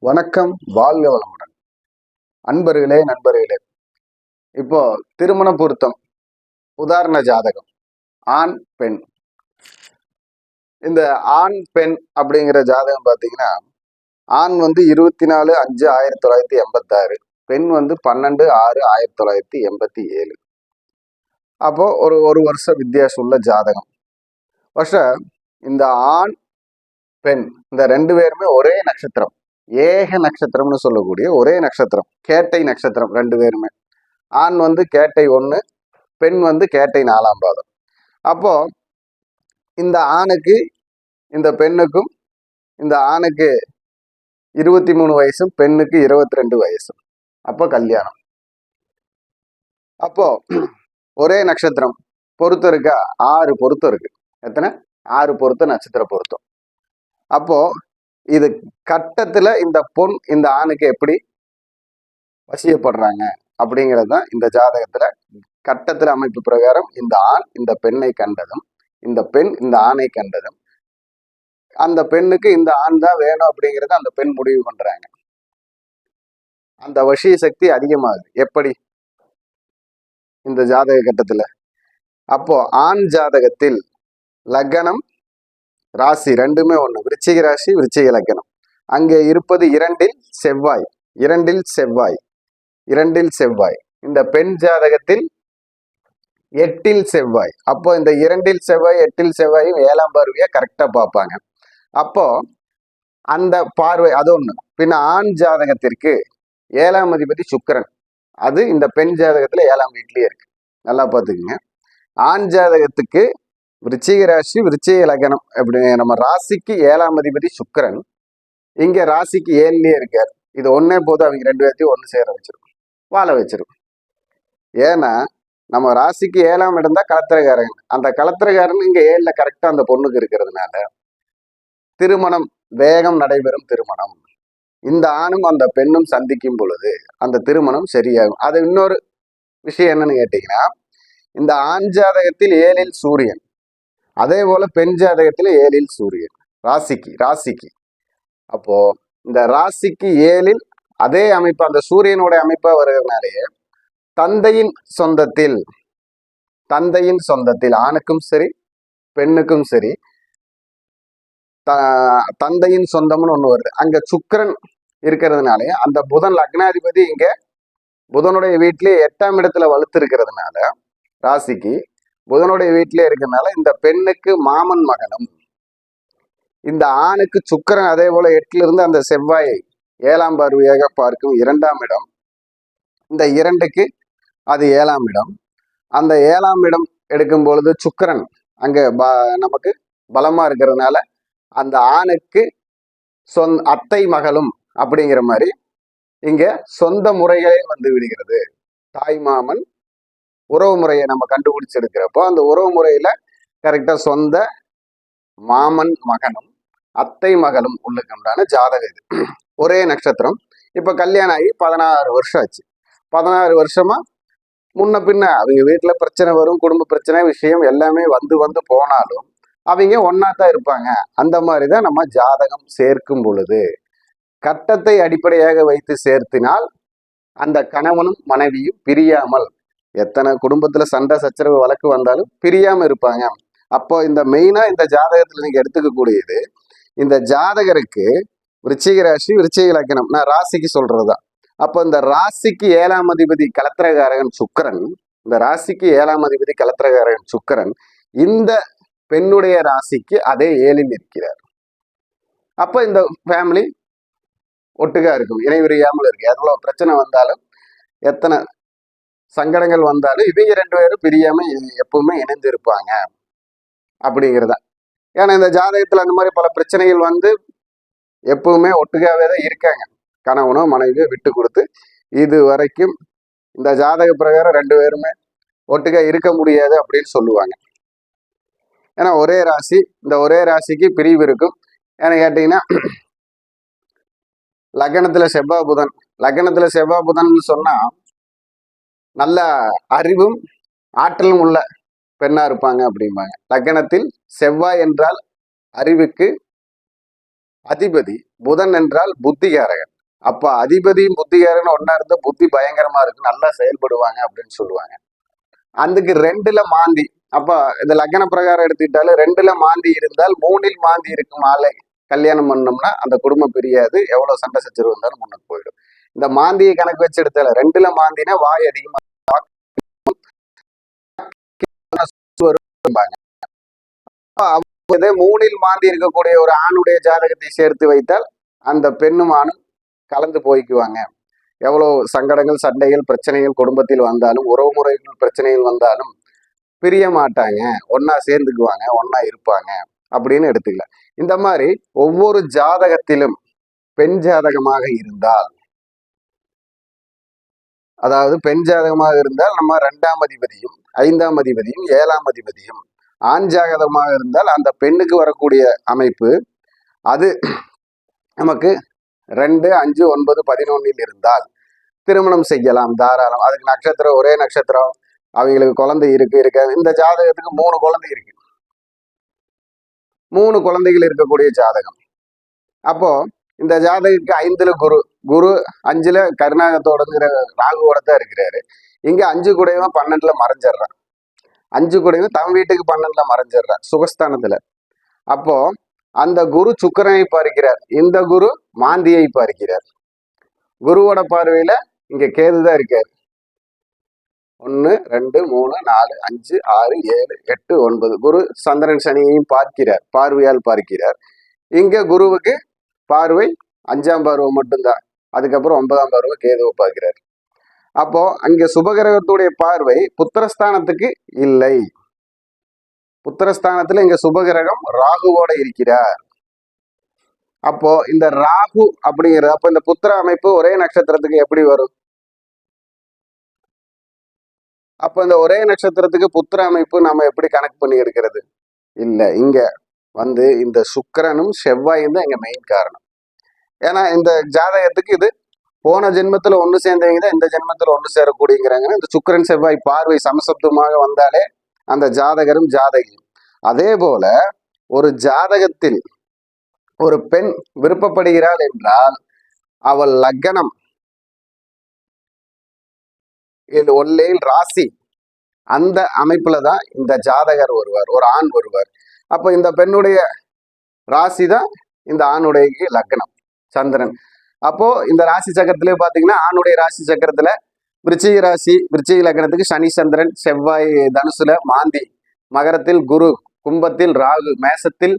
வணக்கம் வாழ்க வளமுடன். அன்பர்களே நண்பர்களே. இப்போ திருமண பொருத்தம் உதாரண ஜாதகம். ஆண் பெண். இந்த ஆண் பெண் அப்படிங்கிற ஜாதகம் பார்த்தீங்கன்னா ஆண் வந்து இருபத்தி நாலு அஞ்சு ஆயிரத்தி தொள்ளாயிரத்தி எண்பத்தாறு பெண் வந்து பன்னெண்டு ஆறு ஆயிரத்தி தொள்ளாயிரத்தி எண்பத்தி ஏழு. அப்போ ஒரு ஒரு வருஷம் வித்தியாசம் உள்ள ஜாதகம். வருஷம் இந்த ஆண் பெண் இந்த ரெண்டு பேருமே ஒரே நட்சத்திரம். ஏக நட்சத்திரம்னு சொல்லக்கூடிய ஒரே நட்சத்திரம் கேட்டை நட்சத்திரம் ரெண்டு பேருமே. ஆண் வந்து கேட்டை ஒன்று பெண் வந்து கேட்டை நாலாம் பாதம். அப்போ இந்த ஆணுக்கு இந்த பெண்ணுக்கும் இந்த ஆணுக்கு இருபத்தி மூணு வயசும் பெண்ணுக்கு இருபத்தி ரெண்டு வயசும். அப்போ கல்யாணம். அப்போ ஒரே நட்சத்திரம் பொருத்தம் இருக்கா? ஆறு பொருத்தம் இருக்கு. எத்தனை? ஆறு பொருத்தம் நட்சத்திர பொருத்தம். அப்போ இது கட்டத்துல இந்த பொன் இந்த ஆணுக்கு எப்படி வசியப்படுறாங்க அப்படிங்கிறது தான் இந்த ஜாதகத்துல கட்டத்துல அமைப்பு பிரகாரம் இந்த ஆண் இந்த பெண்ணை கண்டதும் இந்த பெண் இந்த ஆணை கண்டதும் அந்த பெண்ணுக்கு இந்த ஆண் தான் வேணும் அப்படிங்கறத அந்த பெண் முடிவு பண்றாங்க. அந்த வசிய சக்தி அதிகமாகுது. எப்படி? இந்த ஜாதக கட்டத்துல. அப்போ ஆண் ஜாதகத்தில் லக்னம் ராசி ரெண்டுமே ஒன்று விருச்சிக ராசி விருச்சிக இலக்கணம் அங்கே இருப்பது இரண்டில் செவ்வாய். இரண்டில் செவ்வாய். இரண்டில் செவ்வாய். இந்த பெண் ஜாதகத்தில் எட்டில் செவ்வாய். அப்போ இந்த இரண்டில் செவ்வாய் எட்டில் செவ்வாயும் ஏழாம் பார்வையை கரெக்டாக பார்ப்பாங்க. அப்போ அந்த பார்வை அது ஒன்று பின்ன ஆண் ஜாதகத்திற்கு ஏழாம் அதிபதி சுக்கரன். அது இந்த பெண் ஜாதகத்தில் ஏழாம் வீட்லேயே இருக்கு. நல்லா பார்த்துக்குங்க. ஆண் ஜாதகத்துக்கு விருச்சிக ராசி விருச்சிக லக்னம். அப்படி நம்ம ராசிக்கு ஏழாம் அதிபதி சுக்கரன். இங்க ராசிக்கு ஏழுலயே இருக்கார். இது ஒன்னே போதும் அவங்க ரெண்டு பேர்த்தையும் ஒன்று சேர வச்சிருக்கும். வாழ வச்சிருக்கும். ஏன்னா நம்ம ராசிக்கு ஏழாம் இடம் தான் கலத்திரக்காரன் அந்த கலத்திரக்காரன் இங்க ஏழுல கரெக்டா அந்த பொண்ணுக்கு இருக்கிறதுனால திருமணம் வேகம் நடைபெறும் திருமணம். இந்த ஆணும் அந்த பெண்ணும் சந்திக்கும் பொழுது அந்த திருமணம் சரியாகும். அது இன்னொரு விஷயம் என்னன்னு கேட்டீங்கன்னா இந்த ஆண் ஜாதகத்தில் ஏழில் சூரியன். அதே போல பெண் ஜாதகத்தில் ஏழில் சூரியன் ராசிக்கு ராசிக்கு. அப்போ இந்த ராசிக்கு ஏழில் அதே அமைப்பு அந்த சூரியனுடைய அமைப்பா வருகிறதுனாலேயே தந்தையின் சொந்தத்தில் தந்தையின் சொந்தத்தில் ஆணுக்கும் சரி பெண்ணுக்கும் சரி த தந்தையின் சொந்தம்னு ஒண்ணு வருது. அங்க சுக்கரன் இருக்கிறதுனாலே அந்த புதன் லக்னாதிபதி இங்க புதனுடைய வீட்டிலேயே எட்டாம் இடத்துல வலுத்து இருக்கிறதுனால ராசிக்கு புதனுடைய வீட்டிலே இருக்கிறதுனால இந்த பெண்ணுக்கு மாமன் மகனும் இந்த ஆணுக்கு சுக்கரன் அதே போல எட்டுல இருந்து அந்த செவ்வாயை ஏழாம் பார்வையாக பார்க்கும் இரண்டாம் இடம். இந்த இரண்டுக்கு அது ஏழாம் இடம். அந்த ஏழாம் இடம் எடுக்கும் பொழுது சுக்கிரன் அங்க ப- நமக்கு பலமா இருக்கிறதுனால அந்த ஆணுக்கு சொந் அத்தை மகளும் அப்படிங்கிற மாதிரி இங்க சொந்த முறைகளே வந்து விடுகிறது. தாய் மாமன் உறவு முறையை நம்ம கண்டுபிடிச்சிருக்கிறப்போ அந்த உறவு முறையில கரெக்டா சொந்த மாமன் மகனும் அத்தை மகளும் உள்ளுக்கு உண்டான ஜாதகம் இது. ஒரே நட்சத்திரம். இப்ப கல்யாணம் ஆகி பதினாறு வருஷம் ஆச்சு. பதினாறு வருஷமா முன்ன பின்ன அவங்க வீட்டுல பிரச்சனை வரும் குடும்ப பிரச்சனை விஷயம் எல்லாமே வந்து வந்து போனாலும் அவங்க ஒன்னா தான் இருப்பாங்க. அந்த மாதிரி தான் நம்ம ஜாதகம் சேர்க்கும் பொழுது கட்டத்தை அடிப்படையாக வைத்து சேர்த்தினால் அந்த கணவனும் மனைவியும் பிரியாமல் எத்தனை குடும்பத்துல சண்டை சச்சரவு வழக்கு வந்தாலும் பிரியாம இருப்பாங்க. அப்போ இந்த மெயினா இந்த ஜாதகத்துல நீங்க எடுத்துக்க கூடியது இந்த ஜாதகருக்கு விருச்சிக ராசி விருச்சிக இலக்கணம் நான் ராசிக்கு சொல்றதுதான். அப்போ இந்த ராசிக்கு ஏழாம் அதிபதி கலத்திரகாரகன் சுக்கரன் இந்த ராசிக்கு ஏழாம் அதிபதி கலத்திரகாரகன் சுக்கரன் இந்த பெண்ணுடைய ராசிக்கு அதே ஏழில் இருக்கிறார் அப்போ இந்த ஃபேமிலி ஒட்டுக்கா இருக்கும். இணைவிரியாமல் இருக்கு. எவ்வளவு பிரச்சனை வந்தாலும் எத்தனை சங்கடங்கள் வந்தாலும் இவங்க ரெண்டு பேரும் பிரியாம எப்பவுமே இணைந்து இருப்பாங்க அப்படிங்கிறதா. ஏன்னா இந்த ஜாதகத்துல அந்த மாதிரி பல பிரச்சனைகள் வந்து எப்பவுமே ஒட்டுக்காவே தான் இருக்காங்க. கணவனோ மனைவியோ விட்டு கொடுத்து இது வரைக்கும் இந்த ஜாதக பிரகாரம் ரெண்டு பேருமே ஒட்டுக்கா இருக்க முடியாது அப்படின்னு சொல்லுவாங்க. ஏன்னா ஒரே ராசி இந்த ஒரே ராசிக்கு பிரிவு இருக்கும். ஏன்னா கேட்டீங்கன்னா லக்னத்துல செவ்வாய் புதன். லக்னத்துல செவ்வாய் புதன் சொன்னா நல்ல அறிவும் ஆற்றலும் உள்ள பெண்ணா இருப்பாங்க அப்படிம்பாங்க. லக்னத்தில் செவ்வாய் என்றால் அறிவுக்கு அதிபதி புதன் என்றால் புத்திகாரகன். அப்ப அதிபதியும் புத்திகாரன் ஒன்னா இருந்தா புத்தி பயங்கரமா இருக்கு நல்லா செயல்படுவாங்க அப்படின்னு சொல்லுவாங்க. அதுக்கு ரெண்டுல மாந்தி. அப்ப இந்த லக்கண பிரகாரம் எடுத்துக்கிட்டாலும் ரெண்டுல மாந்தி இருந்தால் மூணில் மாந்தி இருக்கும் ஆளை கல்யாணம் பண்ணோம்னா அந்த குடும்பம் பிரியாது. எவ்வளவு சண்டை சச்சரவு இருந்தாலும் முன்னுக்கு போயிடும். இந்த மாந்தியை கணக்கு வச்சு எடுத்தால ரெண்டுல மாந்தினா வாய் அதிகமா வரும்பாங்க. மூணில் மாந்தி இருக்கக்கூடிய ஒரு ஆணுடைய ஜாதகத்தை சேர்த்து வைத்தால் அந்த பெண்ணும் ஆணும் கலந்து போய்க்குவாங்க. எவ்வளவு சங்கடங்கள் சண்டைகள் பிரச்சனைகள் குடும்பத்தில் வந்தாலும் உறவு முறைகள் பிரச்சனைகள் வந்தாலும் பிரிய மாட்டாங்க. ஒன்னா சேர்ந்துக்குவாங்க ஒன்னா இருப்பாங்க அப்படின்னு எடுத்துக்கலாம் இந்த மாதிரி ஒவ்வொரு ஜாதகத்திலும் பெண் ஜாதகமாக இருந்தால் அதாவது பெண் ஜாதகமாக இருந்தால் நம்ம ரெண்டாம் அதிபதியும் ஐந்தாம் அதிபதியும் ஏழாம் அதிபதியும். ஆண் ஜாதகமாக இருந்தால் அந்த பெண்ணுக்கு வரக்கூடிய அமைப்பு அது நமக்கு ரெண்டு அஞ்சு ஒன்பது பதினொன்னில் இருந்தால் திருமணம் செய்யலாம் தாராளம். அதுக்கு நட்சத்திரம் ஒரே நட்சத்திரம். அவங்களுக்கு குழந்தை இருக்கு இருக்க. இந்த ஜாதகத்துக்கு மூணு குழந்தை இருக்கு. மூணு குழந்தைகள் இருக்கக்கூடிய ஜாதகம். அப்போ இந்த ஜாதகத்துக்கு ஐந்துல குரு குரு அஞ்சுல கருணாகத்தோடங்கிற ராகுவோட தான் இருக்கிறாரு. இங்க அஞ்சு கூடையவன் பன்னெண்டுல மறைஞ்சிடுறான். அஞ்சு கூடையவன் தம் வீட்டுக்கு பன்னெண்டுல மறைஞ்சிடுறான் சுகஸ்தானத்துல. அப்போ அந்த குரு சுக்கரனை பார்க்கிறார். இந்த குரு மாந்தியை பார்க்கிறார். குருவோட பார்வையில இங்க கேது தான் இருக்காரு. ஒன்று ரெண்டு மூணு நாலு அஞ்சு ஆறு ஏழு எட்டு ஒன்பது. குரு சந்திரன் சனியையும் பார்க்கிறார் பார்வையால் பார்க்கிறார். இங்க குருவுக்கு பார்வை அஞ்சாம் பார்வை மட்டும்தான். அதுக்கப்புறம் ஒன்பதாம் பார்வை கேதுவை பார்க்கிறார் அப்போ அங்க சுபகிரகத்துடைய பார்வை புத்திரஸ்தானத்துக்கு இல்லை. புத்திரஸ்தானத்துல இங்க சுபகிரகம் ராகுவோட இருக்கிறார். அப்போ இந்த ராகு அப்படிங்கிறது அப்போ இந்த புத்திர அமைப்பு ஒரே நட்சத்திரத்துக்கு எப்படி வரும்? அப்போ இந்த ஒரே நட்சத்திரத்துக்கு புத்திர அமைப்பு நம்ம எப்படி கணக்கு பண்ணி எடுக்கிறது? இல்ல இங்க. வந்து இந்த சுக்கரனும் செவ்வாயும் தான் எங்க மெயின் காரணம். ஏன்னா இந்த ஜாதகத்துக்கு இது போன ஜென்மத்துல ஒண்ணு சேர்ந்தவங்க தான் இந்த ஜென்மத்துல ஒன்று சேரக்கூடியங்கிறாங்க இந்த சுக்கரன் செவ்வாய் பார்வை சமசப்தமாக வந்தாலே அந்த ஜாதகரும் ஜாதகியும். அதே போல ஒரு ஜாதகத்தில் ஒரு பெண் விருப்பப்படுகிறாள் என்றால் அவள் லக்னம் இது ஒல்லையில் ராசி அந்த அமைப்புல தான் இந்த ஜாதகர் வருவார் ஒரு ஆண் வருவார் அப்போ இந்த பெண்ணுடைய ராசி தான் இந்த ஆணுடைய லக்னம் சந்திரன். அப்போ இந்த ராசி சக்கரத்திலே பாத்தீங்கன்னா ஆணுடைய ராசி சக்கரத்துல விருச்சிக ராசி விருச்சிக லக்னத்துக்கு சனி சந்திரன் செவ்வாய் தனுசுல மாந்தி. மகரத்தில் குரு கும்பத்தில் ராகு மேசத்தில்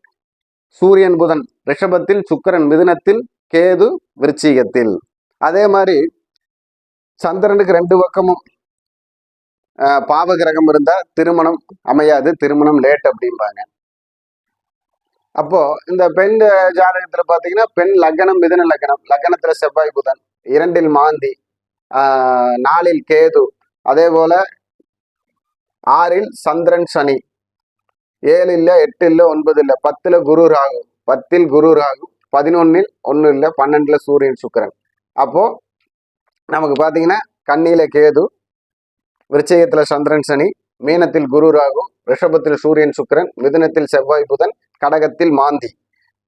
சூரியன் புதன். ரிஷபத்தில் சுக்கிரன் மிதுனத்தில் கேது விருச்சிகத்தில். அதே மாதிரி சந்திரனுக்கு ரெண்டு பக்கமும் பாவகிரகம் பாவ கிரகம் இருந்தா திருமணம் அமையாது திருமணம் லேட் அப்படிம்பாங்க. அப்போ இந்த பெண் ஜாதகத்துல பாத்தீங்கன்னா பெண் லக்னம் மிதன லக்னம். லக்னத்துல செவ்வாய் புதன் இரண்டில் மாந்தி ஆஹ், நாலில் கேது. அதே போல ஆறில் சந்திரன் சனி ஏழு இல்ல எட்டு இல்ல ஒன்பது இல்ல பத்துல குரு ராகு. பத்தில் குரு ராகு பதினொன்னில் ஒன்னு இல்ல பன்னெண்டுல சூரியன் சுக்கரன். அப்போ நமக்கு பாத்தீங்கன்னா கண்ணியில கேது விருச்சயத்துல சந்திரன் சனி மீனத்தில் குரு ராகு ரிஷபத்தில் சூரியன் சுக்கரன் மிதுனத்தில் செவ்வாய் புதன் கடகத்தில் மாந்தி.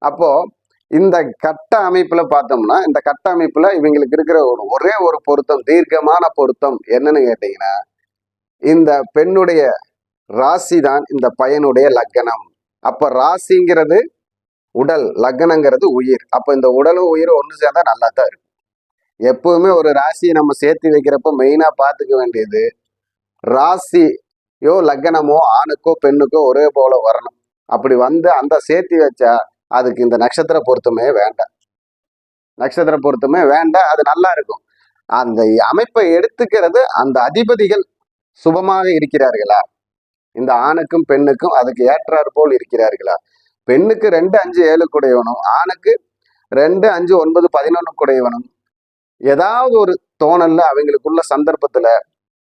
அப்போ இந்த கட்ட அமைப்புல பார்த்தோம்னா இந்த கட்ட அமைப்புல இவங்களுக்கு இருக்கிற ஒரு ஒரே ஒரு பொருத்தம் தீர்க்கமான பொருத்தம் என்னன்னு கேட்டீங்கன்னா இந்த பெண்ணுடைய ராசி தான் இந்த பையனுடைய லக்கணம். அப்ப ராசிங்கிறது உடல் லக்னங்கிறது உயிர். அப்ப இந்த உடலும் உயிரும் ஒன்று சேர்ந்தா நல்லா தான் இருக்கும். எப்பவுமே ஒரு ராசியை நம்ம சேர்த்து வைக்கிறப்ப மெயினா பார்த்துக்க வேண்டியது ராசியோ லக்னமோ ஆணுக்கோ பெண்ணுக்கோ ஒரே போல வரணும். அப்படி வந்து அந்த சேர்த்து வச்சா அதுக்கு இந்த நட்சத்திர பொருத்தமே வேண்டாம். நட்சத்திர பொருத்தமே வேண்டாம் அது நல்லா இருக்கும். அந்த அமைப்பை எடுத்துக்கிறது அந்த அதிபதிகள் சுபமாக இருக்கிறார்களா? இந்த ஆணுக்கும் பெண்ணுக்கும் அதுக்கு ஏற்றார் போல் இருக்கிறார்களா? பெண்ணுக்கு ரெண்டு அஞ்சு ஏழு குடையவனும் ஆணுக்கு ரெண்டு அஞ்சு ஒன்பது பதினொன்று குடையவனும் ஏதாவது ஒரு தோணல்ல அவங்களுக்குள்ள சந்தர்ப்பத்துல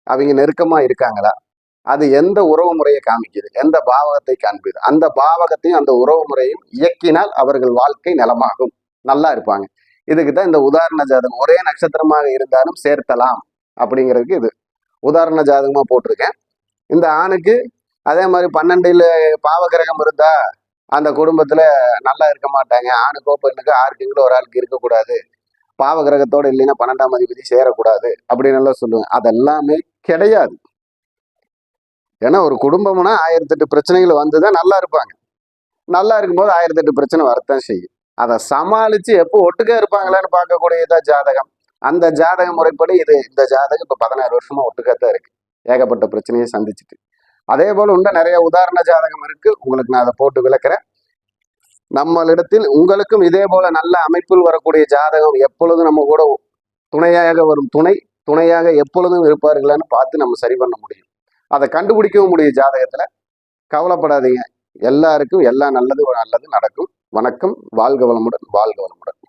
அவங்க நெருக்கமா இருக்காங்களா? அது எந்த உறவு முறையை காமிக்குது? எந்த பாவகத்தை காண்பிது அந்த பாவகத்தையும் அந்த உறவு முறையும் இயக்கினால் அவர்கள் வாழ்க்கை நலமாகும். நல்லா இருப்பாங்க. இதுக்கு தான் இந்த உதாரண ஜாதகம். ஒரே நட்சத்திரமாக இருந்தாலும் சேர்த்தலாம் அப்படிங்கிறதுக்கு இது. உதாரண ஜாதகமாக போட்டிருக்கேன். இந்த ஆணுக்கு அதே மாதிரி பன்னெண்டில் பாவகிரகம் இருந்தா அந்த குடும்பத்தில் நல்லா இருக்க மாட்டாங்க. ஆணுக்கோ பெண்ணுக்கோ ஆறு ஒரு ஆளுக்கு இருக்கக்கூடாது. பாவகிரகத்தோடு இல்லைன்னா பன்னெண்டாம் அதிபதி சேரக்கூடாது அப்படின்னு எல்லாம் சொல்லுவேன் அதெல்லாமே கிடையாது. ஏன்னா ஒரு குடும்பம்னா ஆயிரத்தெட்டு பிரச்சனைகள் வந்துதான் நல்லா இருப்பாங்க. நல்லா இருக்கும்போது ஆயிரத்தெட்டு பிரச்சனை வரத்தான் செய்யும். அதை சமாளித்து எப்போ ஒட்டுக்கா இருப்பாங்களான்னு பார்க்கக்கூடியதா ஜாதகம். அந்த ஜாதக முறைப்படி இது இந்த ஜாதகம் இப்போ பதினாறு வருஷமா ஒட்டுக்கா தான் இருக்குது ஏகப்பட்ட பிரச்சனையை சந்திச்சுட்டு. அதே போல் உண்டு நிறைய உதாரண ஜாதகம் இருக்குது உங்களுக்கு நான் அதை போட்டு விளக்குறேன். நம்மளிடத்தில் உங்களுக்கும் இதே போல நல்ல அமைப்பில் வரக்கூடிய ஜாதகம் எப்பொழுதும் நம்ம கூட துணையாக வரும். துணை துணையாக எப்பொழுதும் இருப்பார்களான்னு பார்த்து நம்ம சரி பண்ண முடியும். அதை கண்டுபிடிக்கவும் முடியும் ஜாதகத்துல. கவலைப்படாதீங்க. எல்லாருக்கும் எல்லா நல்லது நல்லது நடக்கும். வணக்கம். வாழ்க வளமுடன் வாழ்க வளமுடன்.